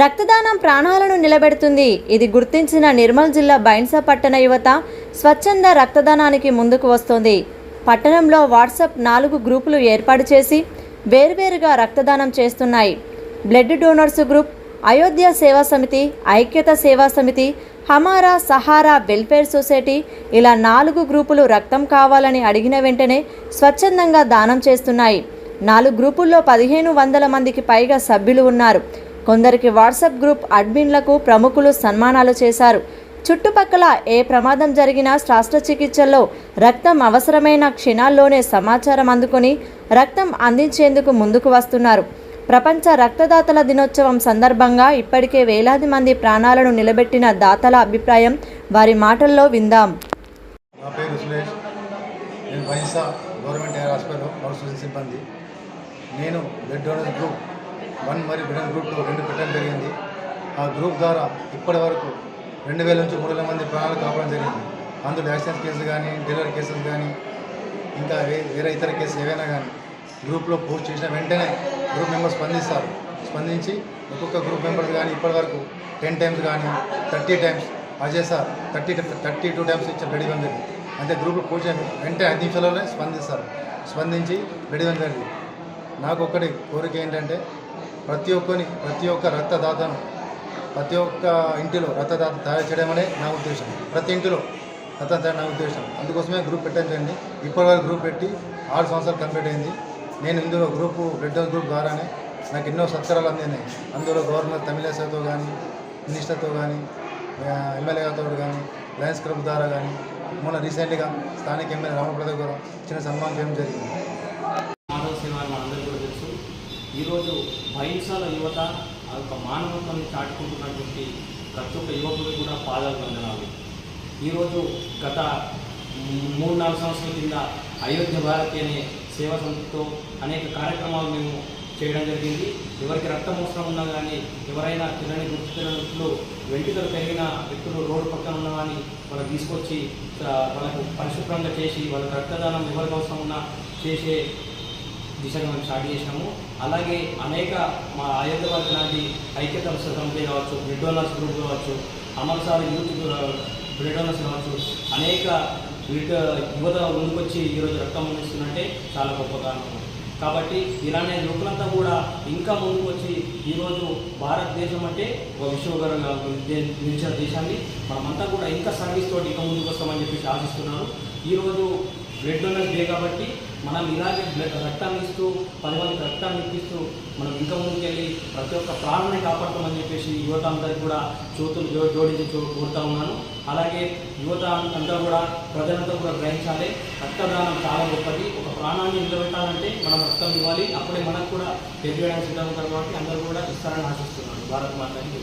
రక్తదానం ప్రాణాలను నిలబెడుతుంది. ఇది గుర్తించిన నిర్మల్ జిల్లా బైన్సా పట్టణ యువత స్వచ్ఛంద రక్తదానానికి ముందుకు వస్తోంది. పట్టణంలో వాట్సాప్ నాలుగు గ్రూపులు ఏర్పాటు చేసి వేర్వేరుగా రక్తదానం చేస్తున్నాయి. బ్లడ్ డోనర్స్ గ్రూప్ అయోధ్య సేవా సమితి ఐక్యత సేవా సమితి హమారా సహారా వెల్ఫేర్ సొసైటీ ఇలా నాలుగు గ్రూపులు రక్తం కావాలని అడిగిన వెంటనే స్వచ్ఛందంగా దానం చేస్తున్నాయి. నాలుగు గ్రూపుల్లో పదిహేను వందల మందికి పైగా సభ్యులు ఉన్నారు. కొందరికి వాట్సాప్ గ్రూప్ అడ్మిన్లకు ప్రముఖులు సన్మానాలు చేశారు. చుట్టుపక్కల ఏ ప్రమాదం జరిగినా శస్త్రచికిత్సల్లో రక్తం అవసరమైన క్షణాల్లోనే సమాచారం అందుకొని రక్తం అందించేందుకు ముందుకు వస్తున్నారు. ప్రపంచ రక్తదాతల దినోత్సవం సందర్భంగా ఇప్పటికే వేలాది మంది ప్రాణాలను నిలబెట్టిన దాతల అభిప్రాయం వారి మాటల్లో విందాం. నా పేరు సురేష్. నేను బైసా గవర్నమెంట్ ఎయిర్ హాస్పిటల్ సిబ్బంది. నేను బ్లడ్ డోనర్ గ్రూప్ వన్ మరియు బ్లడ్ గ్రూప్ టూ రెండు పెట్టడం జరిగింది. ఆ గ్రూప్ ద్వారా ఇప్పటి వరకు రెండు వేల నుంచి మూడు వేల మంది ప్రాణాలు కాపాడడం జరిగింది. అందులో యాక్సిడెంట్ కేసులు కానీ డెలివరీ కేసులు కానీ ఇంకా వే- వేరే ఇతర కేసులు ఏవైనా కానీ గ్రూప్లో పోస్ట్ చేసిన వెంటనే గ్రూప్ మెంబర్స్ స్పందిస్తారు. స్పందించి ఒక్కొక్క గ్రూప్ మెంబర్స్ కానీ ఇప్పటి వరకు టెన్ టైమ్స్ కానీ thirty times Ajay sir thirty thirty two times ఇచ్చిన బ్లడ్ ఇవ్వడం జరిగింది. అంటే గ్రూప్లో పోస్ట్ వెంటనే ఐదు నిమిషాలలోనే స్పందిస్తారు. స్పందించి బ్లడ్ ఇవ్వడం జరిగింది. నాకు ఒక్కటి కోరిక ఏంటంటే ప్రతి ఒక్కని ప్రతి ఒక్క రక్తదాతను ప్రతి ఒక్క ఇంటిలో రక్తదాత తయారు చేయడమనే నా ఉద్దేశం. ప్రతి ఇంటిలో రక్తదాత నా ఉద్దేశం. అందుకోసమే గ్రూప్ పెట్టడం జరిగింది. ఇప్పటివరకు గ్రూప్ పెట్టి ఆరు సంవత్సరాలు కంప్లీట్ అయింది. నేను ఇందులో గ్రూపు బ్లడ్ డోనర్ గ్రూప్ ద్వారానే నాకు ఎన్నో సత్కారాలు అందినాయి. అందులో గవర్నర్ తమిళేశ్వరతో కానీ మినిస్టర్తో కానీ ఎమ్మెల్యే గారితో కానీ లయన్స్ క్లబ్ ద్వారా కానీ మొన్న రీసెంట్గా స్థానిక ఎమ్మెల్యే రామప్రసాద్ గారు చిన్న సన్మానం చేయడం జరిగింది మానవ సేవ అని మనందరికీ కూడా తెలుసు ఈరోజు భయించాల యువత ఆ యొక్క మానవత్వాన్ని చాటుకుంటున్నటువంటి ప్రతి ఒక్క యువకుడికి కూడా పాదాలు వందనాలు ఈరోజు గత మూడు నాలుగు సంవత్సరాల కింద అయోధ్య భారతి అనే సేవా సంస్థతో అనేక కార్యక్రమాలు మేము చేయడం జరిగింది. ఎవరికి రక్తం అవసరం ఉన్నా కానీ ఎవరైనా తినని గుర్తులు వెంట్రుకలు పెరిగిన వ్యక్తులు రోడ్డు పక్కన ఉన్న కానీ వాళ్ళకి తీసుకొచ్చి వాళ్ళకు పరిశుభ్రంగా చేసి వాళ్ళకి రక్తదానం ఎవరికి అవసరం ఉన్నా చేసే దిశగా మేము స్టార్ట్ చేసినాము. అలాగే అనేక మా హైదరాబాద్ లాంటి ఐక్యత సమితి కావచ్చు బ్లడ్ గ్రూప్ కావచ్చు అమర్సారి యూత్ బ్లడ్ డోనర్స్ కావచ్చు అనేక వీట యువత ముందుకొచ్చి ఈరోజు రక్తం అందిస్తున్నట్టే చాలా గొప్ప కారణం. కాబట్టి ఇలానే యువకులంతా కూడా ఇంకా ముందుకు వచ్చి ఈరోజు భారతదేశం అంటే ఒక విశ్వగరంగా నిలిచిన దేశాన్ని మనమంతా కూడా ఇంకా సర్వీస్ తోటి ఇంకా ముందుకు వస్తామని చెప్పేసి ఆశిస్తున్నాను. ఈరోజు బ్లడ్ డోనర్స్ డే కాబట్టి మనం ఇలాగే బ్లడ్ రక్తాన్ని ఇస్తూ పది మందికి రక్తాన్ని ఇప్పిస్తూ మనం ఇంకా ముందుకెళ్ళి ప్రతి ఒక్క ప్రాణాన్ని కాపాడుతామని చెప్పేసి యువత అందరికి కూడా చూతులు జో జోడించి చూ కోరుతా ఉన్నాను. అలాగే యువత అంతా కూడా ప్రజలంతా కూడా గ్రహించాలి. రక్తదానం చాలా గొప్పది. ఒక ప్రాణాన్ని నిలబెట్టాలంటే మనం రక్తం ఇవ్వాలి. అప్పుడే మనకు కూడా తెలియడానికి సిద్ధం కాబట్టి అందరూ కూడా ఇస్తారని ఆశిస్తున్నాను. భారత్ మాతాకి.